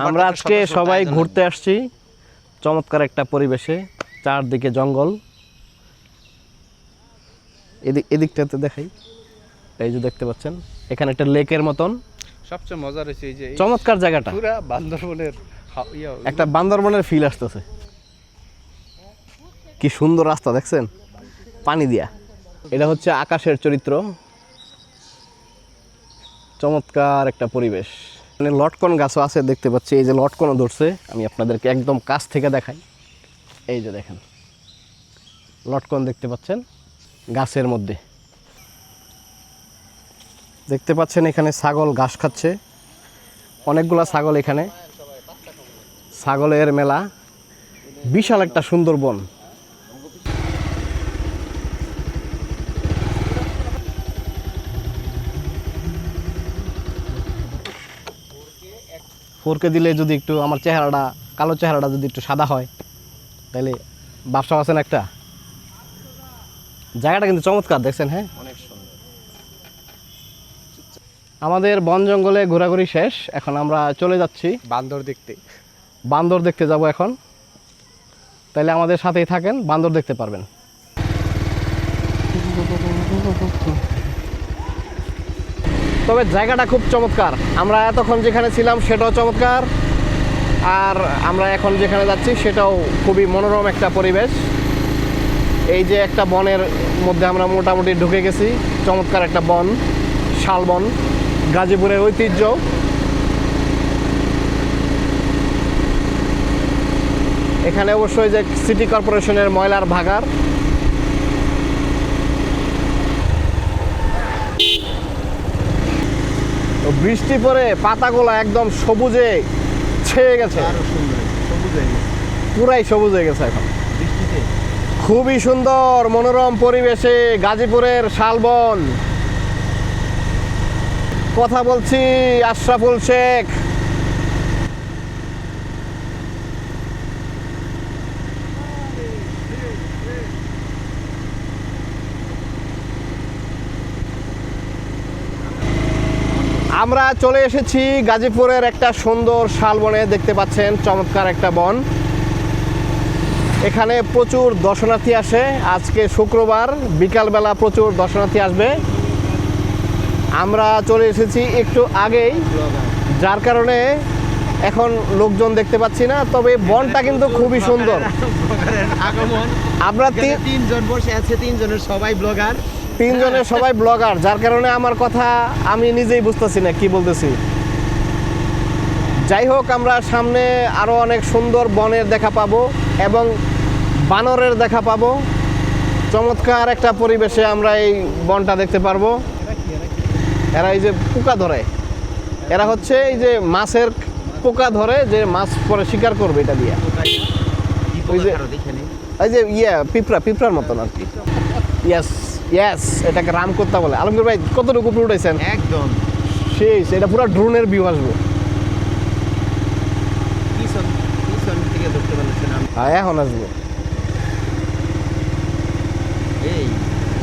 আমরা আজকে সবাই ঘুরতে আসছি। চমৎকার একটা পরিবেশে চারদিকে জঙ্গল। এদিক এদিকটাতে দেখাই। এই যে দেখতে পাচ্ছেন এখানে একটা লেকের মতন। সবচেয়ে মজার হয়েছে এই যে চমৎকার জায়গাটা। পুরা বান্দরবনের একটা বান্দরবনের ফিল আসতেছে। কি সুন্দর রাস্তা দেখছেন? পানি দিয়া। এটা হচ্ছে আকাশের চরিত্র। চমৎকার একটা পরিবেশ। মানে লটকন গাছও আছে, দেখতে পাচ্ছি। এই যে লটকনও ধরছে, আমি আপনাদেরকে একদম কাছ থেকে দেখাই। এই যে দেখেন, লটকন দেখতে পাচ্ছেন গাছের মধ্যে। দেখতে পাচ্ছেন এখানে ছাগল ঘাস খাচ্ছে। অনেকগুলা ছাগল এখানে। ছাগলের মেলা। বিশাল একটা সুন্দরবন। ফোরকে দিলে যদি একটু আমার চেহারাটা কালো চেহারাটা যদি একটু সাদা হয় তাহলে ব্যবসা আছেন একটা? জায়গাটা কিন্তু চমৎকার দেখছেন হ্যাঁ? অনেক সুন্দর। আমাদের বন জঙ্গলে ঘোরাঘুরি শেষ এখন আমরা চলে যাচ্ছি। বান্দর দেখতে। বান্দর দেখতে যাব এখন। তাহলে আমাদের সাথেই থাকেন বান্দর দেখতে পারবেন। তবে জায়গাটা খুব চমৎকার। আমরা এতক্ষণ যেখানে ছিলাম সেটাও চমৎকার। আর আমরা এখন যেখানে যাচ্ছি সেটাও খুবই মনোরম একটা পরিবেশ। এই যে একটা বনের মধ্যে আমরা মোটামুটি ঢুকে গেছি, চমৎকার একটা বন শালবন গাজীপুরের ঐতিহ্য। এখানে অবশ্যই যে সিটি কর্পোরেশনের ময়লার ভাগার বৃষ্টি পরে পাতাগুলো একদম সবুজে ছেয়ে গেছে। পুরাই সবুজ হয়ে গেছে এখন। খুবই সুন্দর মনোরম পরিবেশে গাজীপুরের শালবন। কথা বলছি আশরাফুল শেখ। আমরা চলে এসেছি গাজীপুরের একটা সুন্দর শালবনে দেখতে পাচ্ছেন চমৎকার একটা বন। এখানে প্রচুর দর্শনার্থী আসে। আজকে শুক্রবার বিকালবেলা প্রচুর দর্শনার্থী আসবে। আমরা চলে এসেছি একটু আগেই যার কারণে এখন লোকজন দেখতে পাচ্ছি না তবে বনটা কিন্তু খুবই সুন্দর। আগমন আমরা তিনজন বসে আছে তিনজনের সবাই ব্লগার। তিনজনের সবাই ব্লগার যার কারণে আমার কথা আমি নিজেই বুঝতেছি না কি বলতেছি। যাই হোক আমরা সামনে আরও অনেক সুন্দর বনের দেখা পাবো এবং বানরের দেখা পাবো। চমৎকার একটা পরিবেশে আমরা এই বনটা দেখতে পারব। এরা এই যে পোকা ধরে। এরা হচ্ছে এই যে মাছের পোকা ধরে যে মাছ পরে শিকার করবে এটা দিয়ে। ওই যে- এই যে ইয়ে পিঁপড়া পিঁপড়ার মতন আর কি। ইয়াস ইয়াস এটাকে রাম করতে বলে। আলমগীর ভাই কতটুকু উপরে উঠেছেন? একদম। সেই এটা পুরো ড্রোনের ভিউ আসব। হ্যাঁ এখন আসব।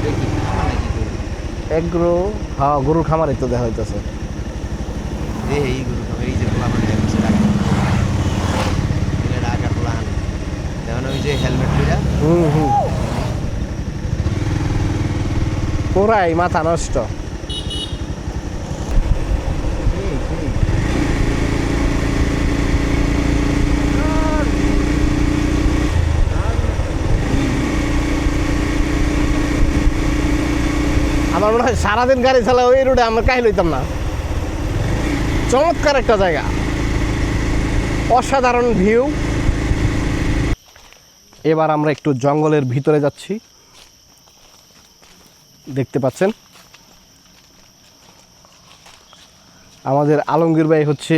দেখি এগ্রো হ্যাঁ গরুর খামারই তো দেখা হইতেছে এই এই গরু এই যে পোলা মানে হচ্ছে ঢাকা এটা ঢাকা পোলা হান দেখুন ওই যে হেলমেট দুইটা হুম হুম পুরাই মাথা নষ্ট। আমার মনে হয় সারাদিন গাড়ি চালা ওই রোডে আমরা কাহিল হইতাম না। চমৎকার একটা জায়গা। অসাধারণ ভিউ। এবার আমরা একটু জঙ্গলের ভিতরে যাচ্ছি। দেখতে পাচ্ছেন। আমাদের আলমগীর ভাই হচ্ছে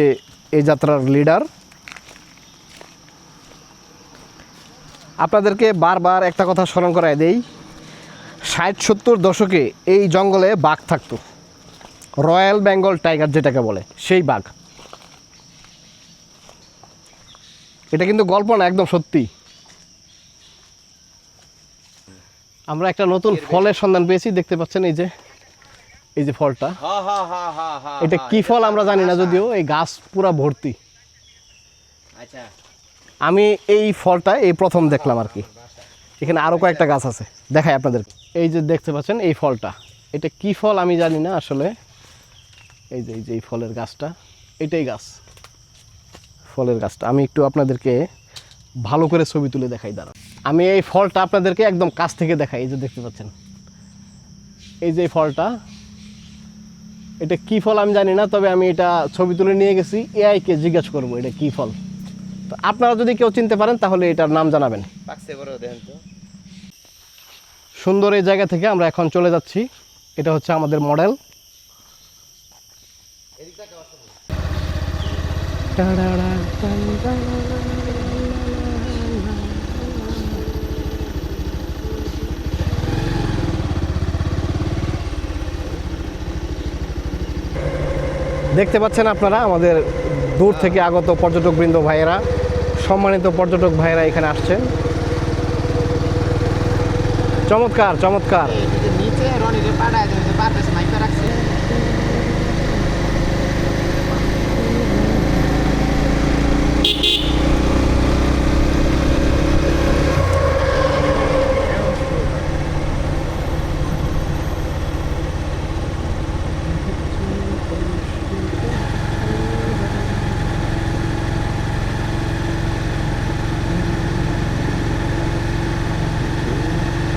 এই যাত্রার লিডার আপনাদেরকে বারবার একটা কথা স্মরণ করায় দেই, ষাট সত্তর দশকে এই জঙ্গলে বাঘ থাকতো। রয়্যাল বেঙ্গল টাইগার যেটাকে বলে, সেই বাঘ। এটা কিন্তু গল্প না, একদম সত্যি। আমরা একটা নতুন ফলের সন্ধান পেয়েছি দেখতে পাচ্ছেন এই যে এই যে ফলটা। এটা কি ফল আমরা জানি না যদিও এই গাছ পুরা ভর্তি। আচ্ছা। আমি এই ফলটা এই প্রথম দেখলাম আর কি। এখানে আরও কয়েকটা গাছ আছে। দেখাই আপনাদের। এই যে দেখতে পাচ্ছেন এই ফলটা। এটা কি ফল আমি জানি না আসলে। এই যে এই যে এই ফলের গাছটা। এটাই গাছ। ফলের গাছটা। আমি একটু আপনাদেরকে ভালো করে ছবি তুলে দেখাই দাঁড়ান আমি এই ফলটা আপনাদেরকে একদম কাছ থেকে দেখাই এই যে দেখতে পাচ্ছেন। এই যে ফলটা এটা কি ফল আমি জানি না তবে আমি এটা ছবি তুলে নিয়ে গেছি এআইকে জিজ্ঞেস করব এটা কি ফল। তো আপনারা যদি কেউ চিনতে পারেন তাহলে এটার নাম জানাবেন। সুন্দর এই জায়গা থেকে আমরা এখন চলে যাচ্ছি। এটা হচ্ছে আমাদের মডেল। দেখতে পাচ্ছেন আপনারা, আমাদের দূর থেকে আগত পর্যটকবৃন্দ ভাইয়েরা, সম্মানিত পর্যটক ভাইয়েরা এখানে আসছেন। চমৎকার চমৎকার।